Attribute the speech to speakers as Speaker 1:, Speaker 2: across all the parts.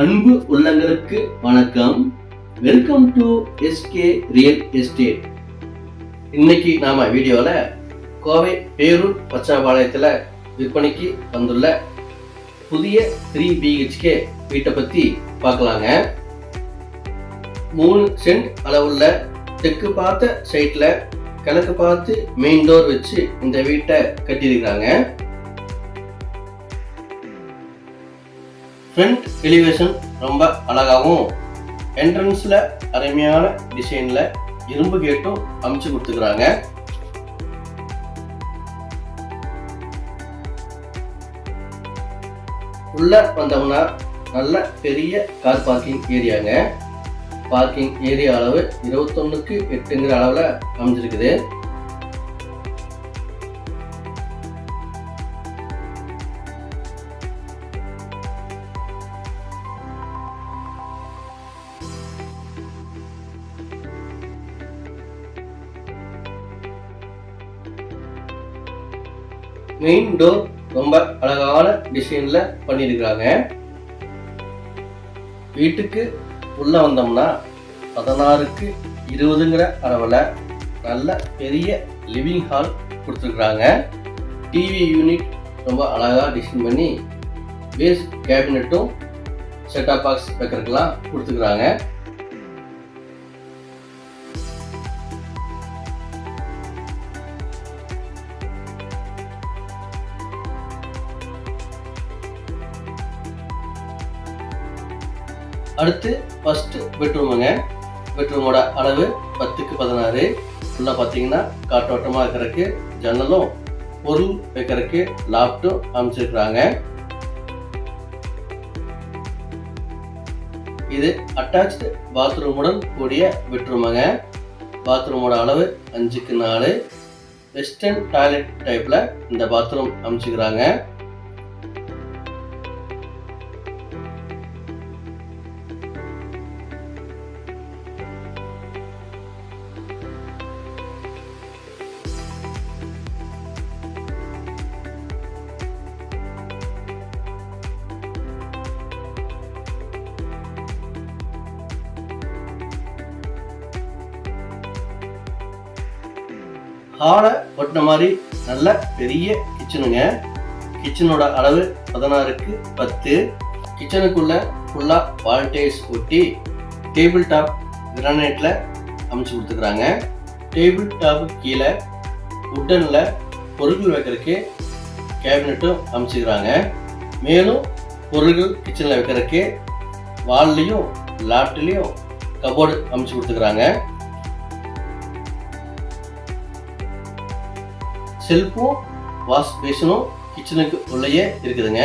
Speaker 1: அன்பு உள்ளங்களுக்கு வணக்கம். Welcome to SK real estate இன்னைக்கு நாம வீடியோவில் கோவை பேரூர் பச்சாபாளையத்தில் விற்பனைக்கு வந்துள்ள புதிய த்ரீ பிஹெச்கே வீட்டை பற்றி பார்க்கலாங்க. மூணு சென்ட் அளவுள்ள தெற்கு பார்த்த சைட்டில் கிழக்கு பார்த்து மெயின் டோர் வச்சு இந்த வீட்டை கட்டியிருக்கிறாங்க. ஃப்ரண்ட் எலிவேஷன் ரொம்ப அழகாகவும் என்ட்ரன்ஸில் அருமையான டிசைனில் இரும்பு கேட்டும் அமைச்சு கொடுத்துக்கிறாங்க. உள்ள வந்தோம்னா நல்ல பெரிய கார் பார்க்கிங் ஏரியாங்க பார்க்கிங் ஏரியா அளவு இருபத்தொன்னுக்கு எட்டுங்கிற அளவில் அமைஞ்சிருக்குது. மெயின் டோர் ரொம்ப அழகான டிசைன்ல பண்ணியிருக்கிறாங்க வீட்டுக்கு உள்ள வந்தோம்னா பதினாறுக்கு இருபதுங்கிற அளவில் நல்ல பெரிய லிவிங் ஹால் கொடுத்துருக்குறாங்க. டிவி யூனிட் ரொம்ப அழகாக டிசைன் பண்ணி பேஸ் கேபினட்டும் செட்டாப் பாக்ஸ் வைக்கிறதுக்கெல்லாம் கொடுத்துருக்குறாங்க. அடுத்து ஃபஸ்ட்டு பெட்ரூமுங்க பெட்ரூமோட அளவு பத்துக்கு பதினாறு. உள்ள பார்த்தீங்கன்னா காற்றோட்டமாக இருக்கிறதுக்கு ஜன்னலும் பொருள் வைக்கிறதுக்கு லாப்டும் அமைச்சிருக்கிறாங்க. இது அட்டாச்சு பாத்ரூமுடன் கூடிய பெட்ரூமுங்க பாத்ரூமோட அளவு அஞ்சுக்கு நாலு. வெஸ்டர்ன் டாய்லெட் டைப்பில் இந்த பாத்ரூம் அமைச்சுக்கிறாங்க ஹாலை ஒட்டின மாதிரி நல்ல பெரிய கிச்சனுங்க. கிச்சனோட அளவு பதினாறுக்கு பத்து. கிச்சனுக்குள்ள ஃபுல்லாக வால்டேஜ் ஒட்டி டேபிள் டாப் கிரானைட்டில் அமைச்சு கொடுத்துக்கிறாங்க டேபிள் டாப்பு கீழே உட்டனில் பொருட்கள் வைக்கிறதுக்கு கேபினட்டும் அமைச்சுக்கிறாங்க. மேலும் பொருட்கள் கிச்சனில் வைக்கிறதுக்கு வால்லையும் லாட்லேயும் கபோர்டு அமைச்சு கொடுத்துக்கிறாங்க செல்ஃபும் வாஷ் பேஷனும் கிச்சனுக்கு உள்ளேயே இருக்குதுங்க.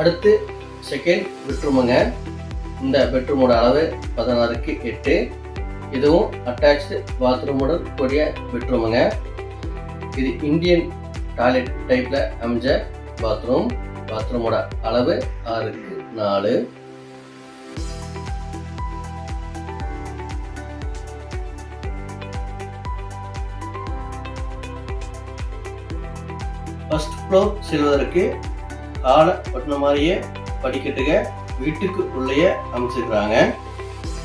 Speaker 1: அடுத்து செகண்ட் பெட்ரூமுங்க இந்த பெட்ரூமோட அளவு பதினாறுக்கு எட்டு. இதுவும் அட்டாச்சு பாத்ரூமுடன் கூடிய பெட்ரூமுங்க இது இந்தியன் டாய்லெட் டைப்ல அமைஞ்ச பாத்ரூம். பாத்ரூமோட அளவு ஆறுக்கு நாலு. ஃபர்ஸ்ட் ஃப்ளோர் செல்வதற்கு காலை பட்டின மாதிரியே படிக்கட்டுக வீட்டுக்கு உள்ளேயே அமைச்சிருக்கிறாங்க.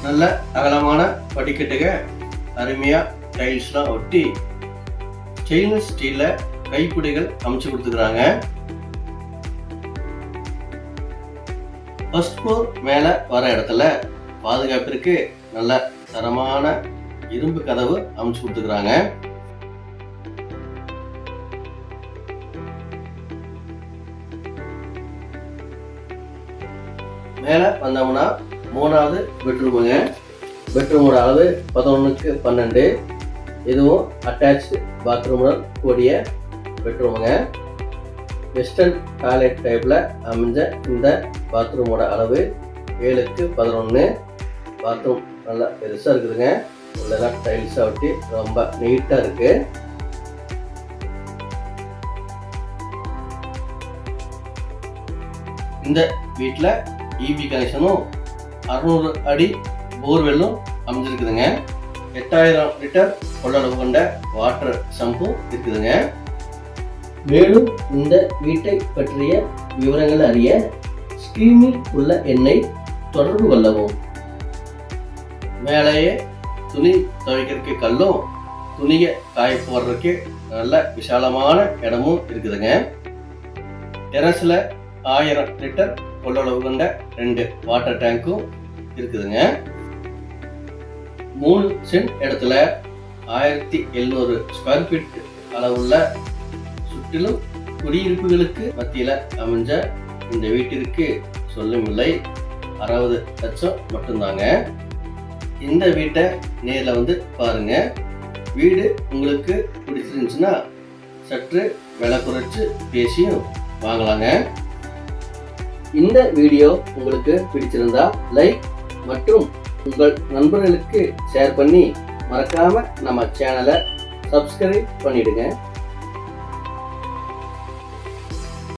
Speaker 1: நல்ல அகலமான படிக்கட்டுக அருமையாக டைல்ஸ்லாம் ஒட்டி ஸ்டெயின்லெஸ் ஸ்டீலில் கைப்பிடிகள் அமைச்சு கொடுத்துக்கிறாங்க. ஃபர்ஸ்ட் ஃப்ளோர் மேலே வர இடத்துல பாதுகாப்பிற்கு நல்ல தரமான இரும்பு கதவு அமைச்சு கொடுத்துக்கிறாங்க. மேலே வந்தோம்னா மூணாவது பெட்ரூமுங்க பெட்ரூமோட அளவு பதினொன்றுக்கு பன்னெண்டு. இதுவும் அட்டாச்சு பாத்ரூமுடன் கூடிய பெட்ரூமுங்க வெஸ்டர்ன் டாய்லெட் டைப்பில் அமைஞ்ச இந்த பாத்ரூமோட அளவு ஏழுக்கு பதினொன்று பாத்ரூம் நல்லா பெருசாக இருக்குதுங்க. உள்ளதான் டைல்ஸாக ஒட்டி ரொம்ப நீட்டாக இருக்குது இந்த வீட்டில் இபி கனெக்ஷனும் அறுநூறு அடி போர்வெல்லும் அமைஞ்சிருக்குதுங்க. எட்டாயிரம் லிட்டர் கொள்ளளவு கொண்ட வாட்டர் சம்பும் இருக்குதுங்க. மேலும் இந்த வீட்டை பற்றிய விவரங்கள் அறிய ஸ்கிரீனில் உள்ள எண்ணை தொடர்பு கொள்ளவும். மேலேயே துணி துவைக்கிறதுக்கு கல்லும் துணியை காய போடுறதுக்கு நல்ல விசாலமான இடமும் இருக்குதுங்க. டெரஸில் ஆயிரம் லிட்டர் கொள்ளளவு கொண்ட ரெண்டு வாட்டர் டேங்க்கும் இருக்குதுங்க. மூணு சென்ட் இடத்துல ஆயிரத்தி எழுநூறு ஸ்கொயர் ஃபீட் அளவுள்ள முற்றிலும் குடியிருப்புகளுக்கு மத்தியில் அமைஞ்ச இந்த வீட்டிற்கு சொல்லும் விலை அறுபது லட்சம் மட்டும்தாங்க. இந்த வீட்டை நேரில் வந்து பாருங்க. வீடு உங்களுக்கு பிடிச்சிருந்துச்சுன்னா சற்று விலை குறைச்சு பேசியும் வாங்கலாங்க. இந்த வீடியோ உங்களுக்கு பிடிச்சிருந்தா லைக் மற்றும் உங்கள் நண்பர்களுக்கு ஷேர் பண்ணி மறக்காம நம்ம சேனலை சப்ஸ்கிரைப் பண்ணிடுங்க.